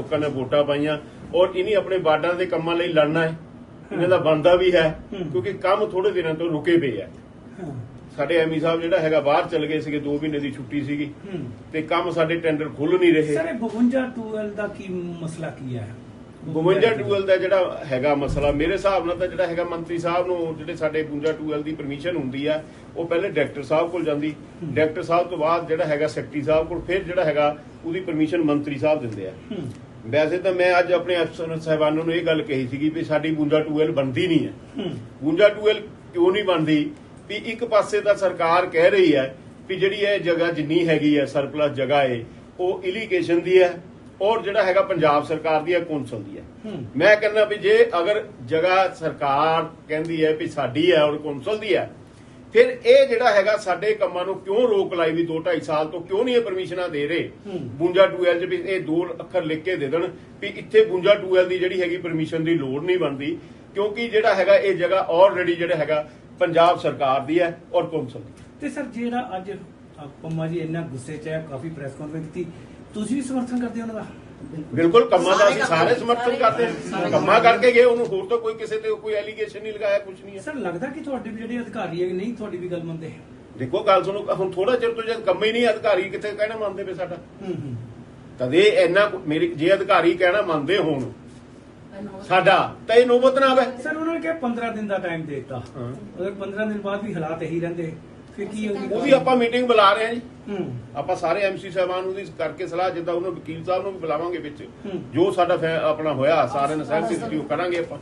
ਲੋਕਾਂ ਨੇ ਵੋਟਾਂ ਪਾਈਆਂ ਔਰ ਇਨੀ ਆਪਣੇ ਬਾਰਡਰਾਂ ਦੇ ਕੰਮਾਂ ਲਈ ਲੜਨਾ ਹੈ। ਇਹਨਾਂ ਦਾ ਬਣਦਾ ਵੀ ਹੈ। ਕਿਉਂਕਿ ਕੰਮ ਥੋੜੇ ਦਿਨਾਂ ਤੋਂ ਰੁਕੇ ਪਏ ਆ। ਸਾਡੇ ਐਮੀ ਸਾਹਿਬ ਜਿਹੜਾ ਹੈਗਾ ਬਾਹਰ ਚਲ ਗਏ ਸੀਗੇ 2 ਮਹੀਨੇ ਦੀ ਛੁੱਟੀ ਸੀਗੀ। ਤੇ ਕੰਮ ਸਾਡੇ ਟੈਂਡਰ ਖੁੱਲ ਨਹੀਂ ਰਹੇ। ਸਰ ਇਹ 52 ਟੂਐਲ ਦਾ ਕੀ ਮਸਲਾ ਕੀ ਹੈ? 52 ਟੂਐਲ ਦਾ ਜਿਹੜਾ ਹੈਗਾ ਮਸਲਾ ਮੇਰੇ ਹਿਸਾਬ ਨਾਲ ਤਾਂ ਜਿਹੜਾ ਹੈਗਾ ਮੰਤਰੀ ਸਾਹਿਬ ਨੂੰ ਜਿਹੜੇ ਸਾਡੇ 52 ਟੂਐਲ ਦੀ ਪਰਮਿਸ਼ਨ ਹੁੰਦੀ ਆ ਉਹ ਪਹਿਲੇ ਡਾਇਰੈਕਟਰ ਸਾਹਿਬ ਕੋਲ ਜਾਂਦੀ। ਡਾਇਰੈਕਟਰ ਸਾਹਿਬ ਤੋਂ ਬਾਅਦ ਜਿਹੜਾ ਹੈਗਾ ਸੈਕਟਰੀ ਸਾਹਿਬ ਕੋਲ ਫਿਰ ਜਿਹੜਾ ਹੈਗਾ ਉਹਦੀ ਪਰਮਿਸ਼ਨ ਮੰਤਰੀ ਸਾਹਿਬ ਦਿੰਦੇ ਆ। ਵੈਸੇ ਤਾਂ ਮੈਂ ਅੱਜ ਆਪਣੇ ਅਫਸਰ ਸਾਹਿਬਾਨਾਂ ਨੂੰ ਇਹ ਗੱਲ ਕਹੀ ਸੀਗੀ ਵੀ ਸਾਡੀ 52 ਟੂਐਲ ਬਣਦੀ ਨਹੀਂ ਹੈ। 52 ਟੂਐਲ ਕਿਉਂ ਨਹੀਂ ਬਣਦੀ? ਵੀ ਇੱਕ ਪਾਸੇ ਤਾਂ ਸਰਕਾਰ ਕਹਿ ਰਹੀ ਹੈ ਵੀ ਜਿਹੜੀ ਇਹ ਜਗ੍ਹਾ ਜਿੰਨੀ ਹੈਗੀ ਹੈ ਸਰਪਲਸ ਜਗ੍ਹਾ ਹੈ ਉਹ ਇਲੀਗੇਸ਼ਨ ਦੀ ਹੈ ਔਰ ਜਿਹੜਾ ਹੈਗਾ ਪੰਜਾਬ ਸਰਕਾਰ ਦੀ ਹੈ ਕੌਂਸਲ ਦੀ ਹੂੰ। ਮੈਂ ਕਹਿੰਦਾ ਵੀ ਜੇ ਅਗਰ ਜਗ੍ਹਾ ਸਰਕਾਰ ਕਹਿੰਦੀ ਹੈ ਵੀ ਸਾਡੀ ਹੈ ਔਰ ਕੌਂਸਲ ਦੀ ਹੈ ਫਿਰ ਇਹ ਜਿਹੜਾ ਹੈਗਾ ਸਾਡੇ ਕੰਮਾਂ ਨੂੰ ਕਿਉਂ ਰੋਕ ਲਾਈ ਵੀ 2.5 ਸਾਲ ਤੋਂ ਕਿਉਂ ਨਹੀਂ ਇਹ ਪਰਮਿਸ਼ਨਾਂ ਦੇ ਰਹੇ। ਬੂੰਜਾ ਟੂਐਲ ਚ ਵੀ ਇਹ ਦੋ ਅੱਖਰ ਲਿਖ ਕੇ ਦੇ ਦੇਣ ਵੀ ਇੱਥੇ ਬੂੰਜਾ ਟੂਐਲ ਦੀ ਜਿਹੜੀ ਹੈਗੀ ਪਰਮਿਸ਼ਨ ਦੀ ਲੋੜ ਨਹੀਂ ਬਣਦੀ ਕਿਉਂਕਿ ਜਿਹੜਾ ਹੈਗਾ ਇਹ ਜਗ੍ਹਾ ਆਲਰੇਡੀ ਜਿਹੜਾ ਹੈਗਾ ਪੰਜਾਬ ਸਰਕਾਰ ਦੀ ਹੈ ਔਰ ਕੌਂਸਲ ਦੀ। ਤੇ ਸਰ ਜਿਹੜਾ ਅੱਜ ਪੰਮਾ ਜੀ ਇੰਨਾ ਗੁੱਸੇ 'ਚ ਹੈ ਕਾਫੀ ਪ੍ਰੈਸ ਕਾਨਫਰੰਸ ਕੀਤੀ ਤੁਸੀਂ ਵੀ ਸਮਰਥਨ ਕਰਦੇ ਹੋ ਉਹਨਾਂ ਦਾ? ਬਿਲਕੁਲ ਕੰਮਾਂ ਦਾ ਅਸੀਂ ਸਾਰੇ ਸਮਰਥਨ ਕਰਦੇ ਹਾਂ। ਕੰਮ ਕਰਕੇ। ਗਏ ਉਹਨੂੰ ਹੋਰ ਤਾਂ ਕੋਈ ਕਿਸੇ ਤੇ ਕੋਈ ਐਲੀਗੇਸ਼ਨ ਨਹੀਂ ਲਗਾਇਆ ਕੁਝ ਨਹੀਂ ਹੈ। ਸਰ ਲੱਗਦਾ ਕਿ ਤੁਹਾਡੇ ਵੀ ਜਿਹੜੇ ਅਧਿਕਾਰੀ ਹੈ ਨਹੀਂ ਤੁਹਾਡੀ ਵੀ ਗੱਲ ਮੰਨਦੇ ਦੇਖੋ ਗੱਲ ਸੁਣੋ ਹੁਣ ਥੋੜਾ ਚਿਰ ਤੋਂ ਜਦ ਕੰਮ ਹੀ ਨਹੀਂ ਅਧਿਕਾਰੀ ਕਿੱਥੇ ਕਹਿਣਾ ਮੰਨਦੇ ਪਏ ਸਾਡਾ? ਤਦ ਇਹ ਇੰਨਾ ਮੇਰੀ ਜੇ ਅਧਿਕਾਰੀ ਕਹਿਣਾ ਮੰਨਦੇ ਹੋਣ ਸਾਡਾ ਤਾਂ ਇਹ ਨੋਬਤ ਨਾ ਆਵੇ। ਸਰ ਉਹਨਾਂ ਨੇ ਕਿਹਾ 15 ਦਿਨ ਦਾ ਟਾਈਮ ਦੇ ਦਿੱਤਾ। ਹਾਂ। ਅਗਰ 15 ਦਿਨ ਬਾਅਦ ਵੀ ਹਾਲਾਤ ਇਹੀ ਰਹਿੰਦੇ ਕੀ ਹੋਊਗੀ ਉਹ ਵੀ ਆਪਾਂ ਮੀਟਿੰਗ ਬੁਲਾ ਰਹੇ ਹਾਂ ਜੀ। ਹੂੰ। ਆਪਾਂ ਸਾਰੇ ਐਮਸੀ ਸਾਹਿਬਾਨ ਉਹਦੀ ਕਰਕੇ ਸਲਾਹ ਜਿੱਦਾਂ ਉਹਨਾਂ ਵਕੀਲ ਸਾਹਿਬ ਨੂੰ ਵੀ ਬੁਲਾਵਾਂਗੇ ਵਿੱਚ। ਜੋ ਸਾਡਾ ਫੈ- ਆਪਣਾ ਹੋਇਆ ਸਾਰਿਆਂ ਨੇ ਸਹਿਮਤੀ ਦਿੱਤੀ ਉਹ ਕਰਾਂਗੇ ਆਪਾਂ।